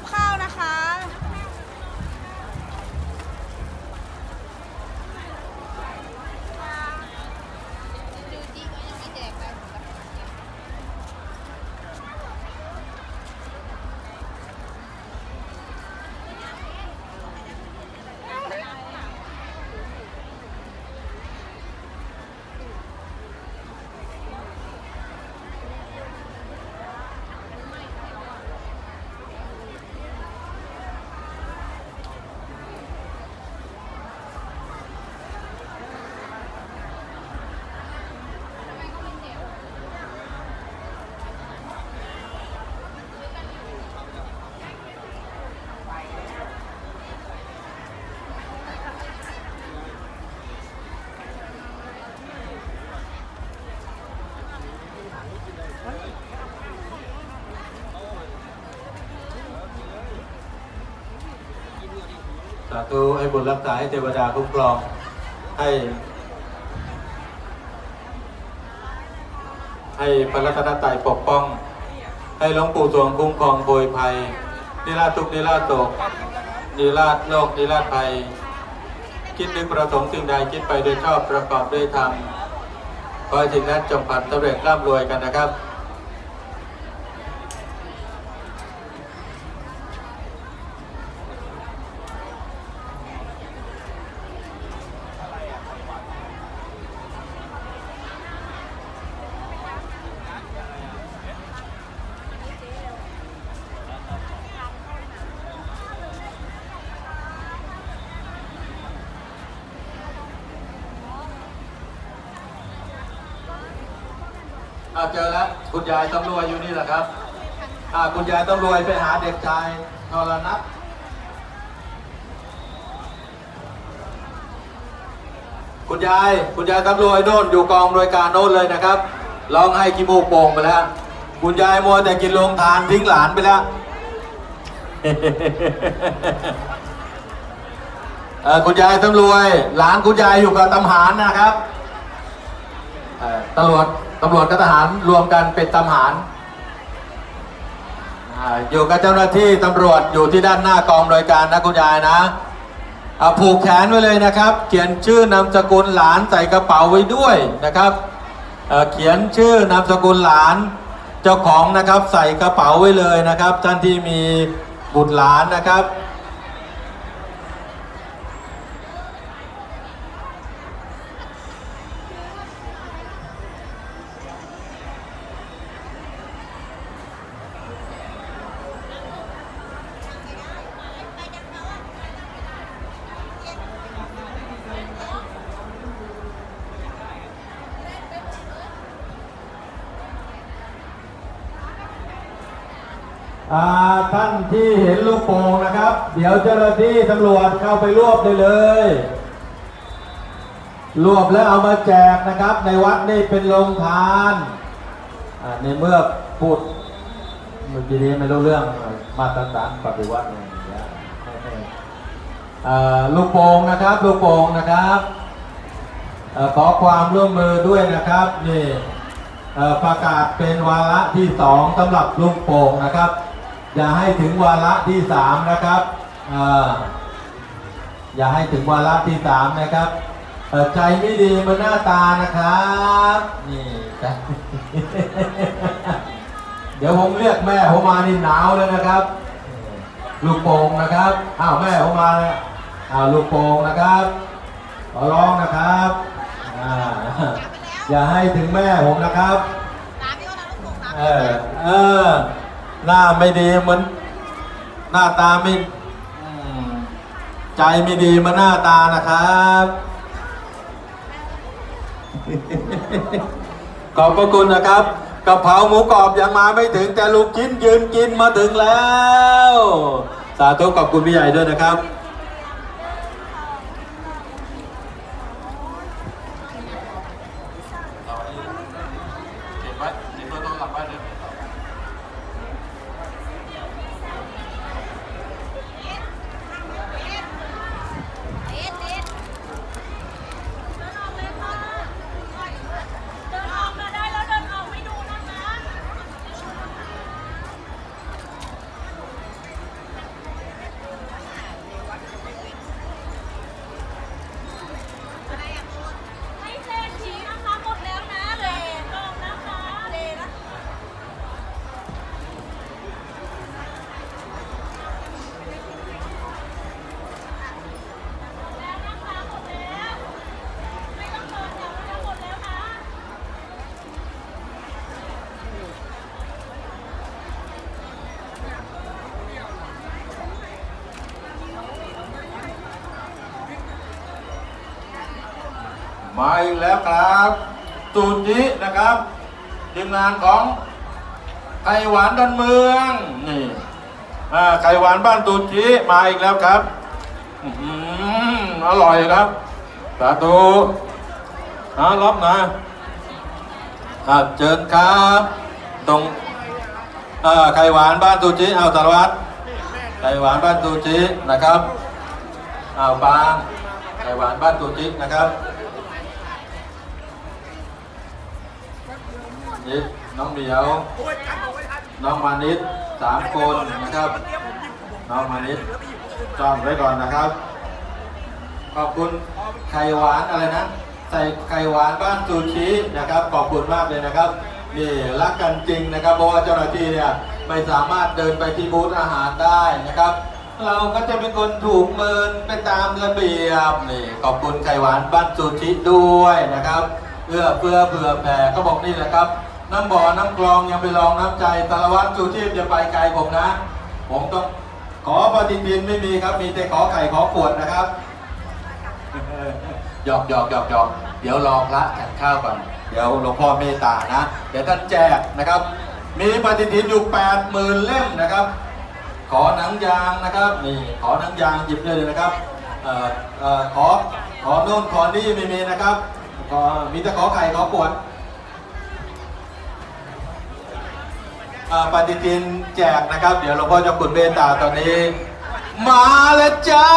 กับข้าวนะคะ สาธุให้บุญรักษาให้เทวดาคุ้มครองให้ ให้พระรัตนตรัยปกป้อง ให้หลวงปู่สวงคุ้มครองโปรยภัยนิราชทุกนิราชโศกนิราชโลกนิราชภัย คิดนึกประสงค์สิ่งใดคิดไปโดยชอบประกอบด้วยธรรมขอให้สิ่งนั้นจงผ่านสำเร็จร่ำรวยกันนะครับ อาเจอแล้วคุณยายตำรวจอยู่นี่แหละครับอ่าคุณยายตำรวจไปหาเด็กชายทรนัทคุณยาย คุณยายตำรวจโน่นอยู่กองโดยการโน่นเลยนะครับร้องให้ขี้มูกโป่งไปแล้ว คุณยายมัวแต่กินโรงทานทิ้งหลานไปแล้วเอ่อคุณยายตำรวจหลานคุณยายอยู่กับตำหารนะครับ เอ่อตำรวจตำรวจกับทหารรวมกันเป็นตำหารอ่าอยู่กับเจ้าหน้าที่ตำรวจอยู่ที่ด้านหน้ากองโดยการนะคุณยายนะอ่าผูกแขนไว้เลยนะครับ เขียนชื่อนามสกุลหลานใส่กระเป๋าไว้ด้วยนะครับเอ่อเขียนชื่อนามสกุลหลาน เจ้าของนะครับใส่กระเป๋าไว้เลยนะครับ ท่านที่มีบุตรหลานนะครับ ท่านที่เห็นลูกโป่งนะครับ เดี๋ยวเจ้าหน้าที่ตำรวจเข้าไปรวบได้เลย รวบแล้วเอามาแจกนะครับ ในวัดนี่เป็นโรงทานในเมื่อพูดมื่อกี้นี้ไม่รู้เรื่องมาตรฐานปฏิวัติอะไรอย่างเงี้ยลูกโป่งนะครับ ลูกโป่งนะครับอขอความร่วมมือด้วยนะครับนี่ประกาศเป็นวาระที่สองสำหรับลูกโป่งนะครับ อย่าให้ถึงวาระที่สามนะครับเอ่ออย่าให้ถึงวาระที่สามนะครับเอ่อใจไม่ดีมันหน้าตานะครับนี่ใจเดี๋ยวผมเรียกแม่ผมมานี่หนาวเลยนะครับ ลูกโป่งนะครับอ้าวแม่ผมมาแล้วอ้าวลูกโป่งนะครับขอร้องนะครับอ่าอย่าให้ถึงแม่ผมนะครับเออเออ หน้าไม่ดีเหมือน หน้าตาไม่อืมใจไม่ดีเหมาหน้าตานะครับ ขอบพระคุณนะครับกะเพราหมูกรอบยังมาไม่ถึงแต่ลูกชิ้นยืนกินมาถึงแล้ว สาธุขอบคุณพี่ใหญ่ด้วยนะครับ มาอีกแล้วครับตูนจินะครับทีมงานของไข่หวานดอนเมืองนี่ไข่หวานบ้านตูนจิมาอีกแล้วครับอร่อยครับสาธุอารับนะอ่าเชิญครับ ตรงไข่หวานบ้านตูจิเอาสารวัตรไข่หวานบ้านตูจินะครับเอาบางไข่หวานบ้านตูจินะครับ นิดน้องเหมียว น้องมานิดสามคนนะครับ น้องมานิดจองไว้ก่อนนะครับ ขอบคุณไข่หวานอะไรนะใส่ไข่หวานบ้านซูชินะครับ ขอบคุณมากเลยนะครับนี่รักกันจริงนะครับ เพราะว่าเจ้าหน้าที่เนี่ยไม่สามารถเดินไปที่บูธอาหารได้นะครับ เราก็จะเป็นคนถูกเมินไปตามระเบียบนี่ขอบคุณไข่หวานบ้านซูชิด้วยนะครับเอื้อเพื่อเผื่อแผ่ก็บอกนี่แหละครับ น้ำบ่อน้ำกรองยังไปลองน้ำใจสารวัตรชูชีพจะไปไกลผมนะ ผมต้องขอปฏิทินไม่มีครับ มีแต่ขอไข่ขอขวดนะครับหยอกหยอกหยอกหยอกเดี๋ยวรอพระฉันข้าวก่อน เดี๋ยวหลวงพ่อเมตตานะ เดี๋ยวท่านแจกนะครับ มีปฏิทินอยู่แปดหมื่นเล่มนะครับ ขอหนังยางนะครับนี่ขอหนังยางหยิบเลยนะครับเอ่อเอ่อขอขอโน่นขอนี่ไม่มีนะครับขอมีแต่ขอไข่ขอขวด ปฏิทินแจกนะครับ เดี๋ยวหลวงพ่อจะคุณเมตตาตอนนี้ มาแล้วจ้า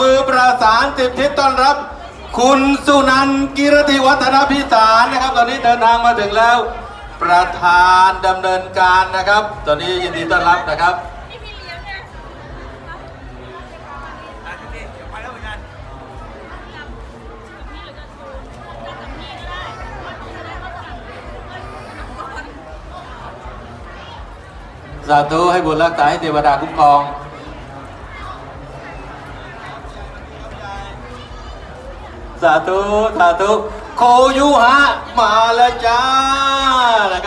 มือประสานติดทิศต้อนรับ คุณสุนันท์กิรติวัฒนพิสารนะครับ ตอนนี้เดินทางมาถึงแล้ว ประธานดำเนินการนะครับ ตอนนี้ยินดีต้อนรับนะครับ สาธุให้บุญรักษาให้เทวดาคุ้มครองสาธุสาธุโคยุหะมาแล้วจ้านะครับ